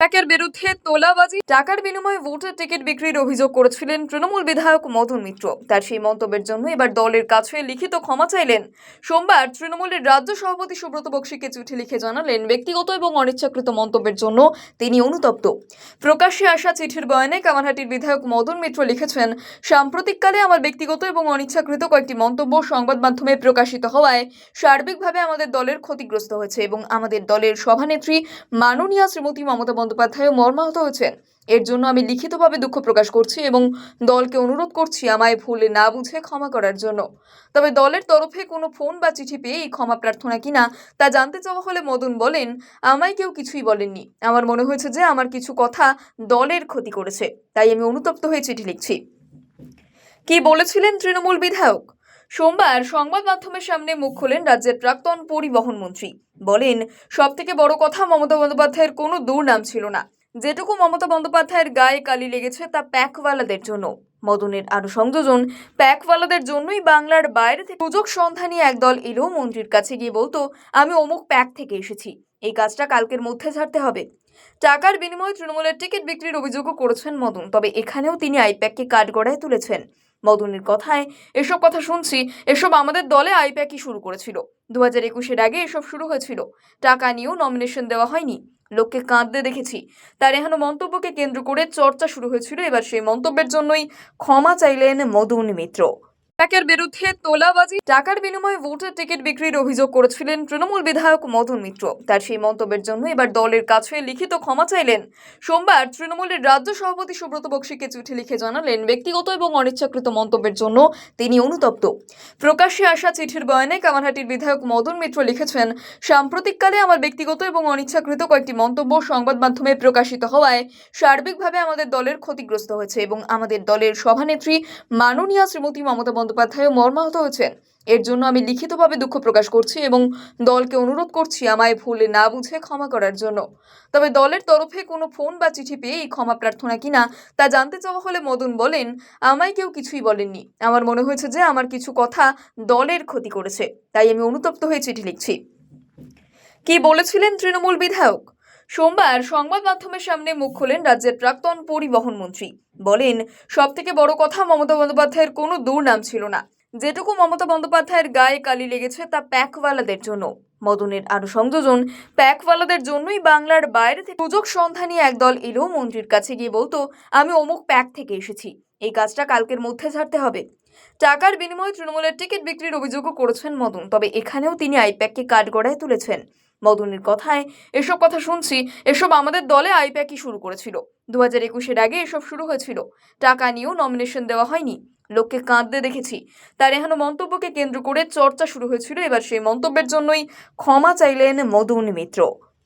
টাকার বিরুদ্ধে তোলাবাজি, টাকার বিনিময়ে ভোটের টিকিট বিক্রির অভিযোগ করেছিলেন তৃণমূল বিধায়ক মদন মিত্র। তার সেই মন্তব্যের জন্য এবার দলের কাছে লিখিত ক্ষমা চাইলেন। সোমবার তৃণমূলের রাজ্য সভাপতি সুব্রত বক্সিকে চিঠি লিখে জানালেন, ব্যক্তিগত এবং অনিচ্ছাকৃত মন্তব্যের জন্য তিনি অনুতপ্ত। প্রকাশ্যে আসা চিঠির বয়ানে কামারহাটির বিধায়ক মদন মিত্র লিখেছেন, সাম্প্রতিককালে আমার ব্যক্তিগত এবং অনিচ্ছাকৃত কয়েকটি মন্তব্য সংবাদ মাধ্যমে প্রকাশিত হওয়ায় সার্বিকভাবে আমাদের দলের ক্ষতিগ্রস্ত হয়েছে এবং আমাদের দলের সভানেত্রী মাননীয়া শ্রীমতী মমতা বন্দ্যোপাধ্যায় মর্মাহত হয়েছেন। এর জন্য আমি লিখিতভাবে দুঃখ প্রকাশ করছি এবং দলকে অনুরোধ করছি আমায় ভুল না বুঝে ক্ষমা করার জন্য। তবে দলের তরফে কোনো ফোন বা চিঠি পেয়ে এই ক্ষমা প্রার্থনা কিনা তা জানতে চাওয়া হলে মদন বলেন, আমায় কেউ কিছুই বলেননি। আমার মনে হয়েছে যে আমার কিছু কথা দলের ক্ষতি করেছে। তাই আমি অনুতপ্ত হয়ে চিঠি লিখছি। কি বলেছিলেন তৃণমূল বিধায়ক? সোমবার সংবাদ মাধ্যমের সামনে মুখ খোলেন রাজ্যের প্রাক্তন পরিবহন মন্ত্রী। বলেন সব থেকে বড় কথা মমতা বন্দ্যোপাধ্যায়ের কোনো দুর্নাম ছিল না। যেটুকু মমতা বন্দ্যোপাধ্যায়ের গায়ে কালি লেগেছে তা প্যাকওয়ালাদের জন্য। মদনের আরও সংযোজন, প্যাকওয়ালাদের জন্যই বাংলার বাইরে থেকে সুযোগ সন্ধানী একদল এলো মন্ত্রীর কাছে গিয়ে বলতো, আমি অমুক প্যাক থেকে এসেছি। এই কাজটা কালকের মধ্যে ছাড়তে হবে। টাকার বিনিময়ে তৃণমূলের টিকিট বিক্রির অভিযোগও করেছেন মদন, তবে এখানেও তিনি আইপ্যাককে কাঠগড়ায় তুলেছেন। মদনের কথায়, এসব কথা শুনছি, এসব আমাদের দলে আইপ্যাকই শুরু করেছিল। দু হাজার একুশের আগে এসব শুরু হয়েছিল। টাকা নিয়েও নমিনেশন দেওয়া হয়নি। লোককে কাঁদতে দেখেছি। তার এহেন মন্তব্যকে কেন্দ্র করে চর্চা শুরু হয়েছিল। এবার সেই মন্তব্যের জন্যই ক্ষমা চাইলেন মদন মিত্র। টাকার বিরুদ্ধে তোলাবাজি, টাকার বিনিময়ে ভোটের টিকিট বিক্রির অভিযোগ করেছিলেন তৃণমূল বিধায়ক মদন মিত্র। তার সেই মন্তব্যের জন্য এবার দলের কাছে লিখিত ক্ষমা চাইলেন। সোমবার তৃণমূলের রাজ্য সভাপতি সুব্রত বক্সিকে চিঠি লিখে জানালেন, ব্যক্তিগত এবং অনিচ্ছাকৃত মন্তব্যের জন্য তিনি অনুতপ্ত। প্রকাশ্যে আসা চিঠির বয়ানে কামারহাটির বিধায়ক মদন মিত্র লিখেছেন, সাম্প্রতিককালে আমার ব্যক্তিগত এবং অনিচ্ছাকৃত কয়েকটি মন্তব্য সংবাদ মাধ্যমে প্রকাশিত হওয়ায় সার্বিকভাবে আমাদের দলের ক্ষতিগ্রস্ত হয়েছে এবং আমাদের দলের সভানেত্রী মাননীয়া শ্রীমতী মমতা বন্দ্যোপাধ্যায় মর্মাহত হয়েছেন। এর জন্য আমি লিখিতভাবে দুঃখ প্রকাশ করছি এবং দলকে অনুরোধ করছি আমায় ভুল না বুঝে ক্ষমা করার জন্য। তবে দলের তরফে কোনো ফোন বা চিঠি পেয়ে এই ক্ষমা প্রার্থনা কিনা তা জানতে চাওয়া হলে মদন বলেন, আমায় কেউ কিছুই বলেননি। আমার মনে হয়েছে যে আমার কিছু কথা দলের ক্ষতি করেছে, তাই আমি অনুতপ্ত হয়ে চিঠি লিখছি। কি বলেছিলেন তৃণমূল বিধায়ক? সোমবার সংবাদ মাধ্যমের সামনে মুখ খোলেন রাজ্যের প্রাক্তন পরিবহন মন্ত্রী। বলেন সব থেকে বড় কথা মমতা বন্দ্যোপাধ্যায়ের কোনো দুর্নাম ছিল না। যেটুকু মমতা বন্দ্যোপাধ্যায়ের গায়ে কালি লেগেছে তা প্যাকওয়ালাদের জন্য। মদনের আরও সংযোজন, প্যাকওয়ালাদের জন্যই বাংলার বাইরে থেকে সুযোগ সন্ধানী একদল এলো মন্ত্রীর কাছে গিয়ে বলতো, আমি অমুক প্যাক থেকে এসেছি। এই কাজটা কালকের মধ্যে ছাড়তে হবে। টাকার বিনিময়ে তৃণমূলের টিকিট বিক্রির অভিযোগও করেছেন মদন। তবে এখানেও তিনি আইপ্যাককে কাঠগড়ায় তুলেছেন। মদনের কথায়, এসব কথা শুনছি, এসব আমাদের দলে আইপ্যাকই শুরু করেছিল। দু হাজার একুশের আগে এসব শুরু হয়েছিল। টাকা নিয়েও নমিনেশন দেওয়া হয়নি। লোককে কাঁদতে দেখেছি। তার এহেন মন্তব্যকে কেন্দ্র করে চর্চা শুরু হয়েছিল এবার সেই মন্তব্যের জন্যই ক্ষমা চাইলেন মদন মিত্র।